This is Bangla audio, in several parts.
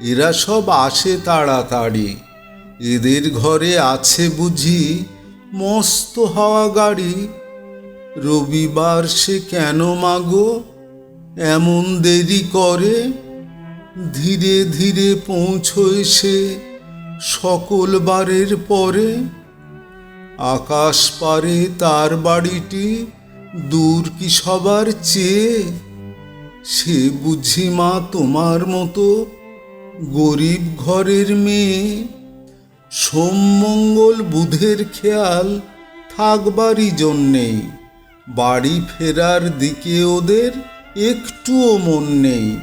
এরা সব আসে তাড়াতাড়ি। এদের ঘরে আছে বুঝি মস্ত হাওয়া গাড়ি। রবিবার সে কেন মাগো? এমন দেরি করে? ধীরে ধীরে পৌঁছয় সে সকল বারের পরে। আকাশ পারে তার বাড়িটি, দূর কি সবার চেয়ে? সে বুঝি মা তোমার মতো গরিব ঘরের মেয়ে। সোমমঙ্গল বুধের খেয়াল থাকবারই জন্যেই বাড়ি ফেরার দিকে ওদের একটুও মন নেই।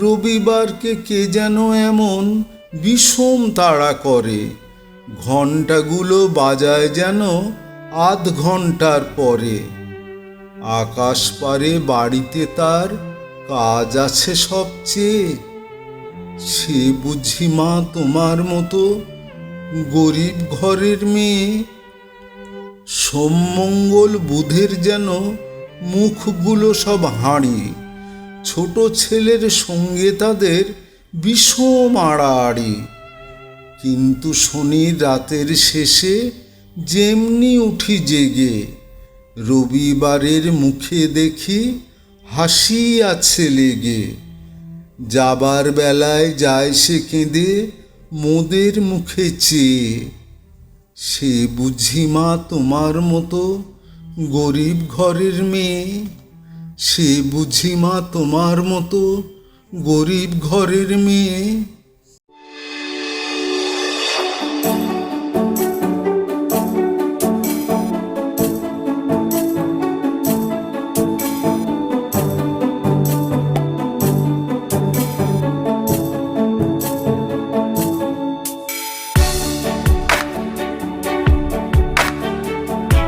রবিবারকে কে যেন এমন বিষম তাড়া করে। ঘন্টাগুলো বাজায় যেন আধ ঘণ্টার পরে। আকাশ পারে বাড়িতে তার কাজ আছে সবচেয়ে। সে বুঝি মা তোমার মতো গরিব ঘরের মেয়ে। সোমমঙ্গল বুধের যেন মুখগুলো সব হাঁড়ি ছোট ছেলের সঙ্গে তাদের বিষম আড়াআড়ি। কিন্তু শনির রাতের শেষে যেমনি উঠি জেগে রবিবারের মুখে দেখি হাসি আছে লেগে। যাবার বেলায় যায় সে কেঁদে মোদের মুখে চেয়ে। সে বুঝি মা তোমার মতো গরিব ঘরের মেয়ে। সে বুঝি মা তোমার মতো গরিব ঘরের মেয়ে।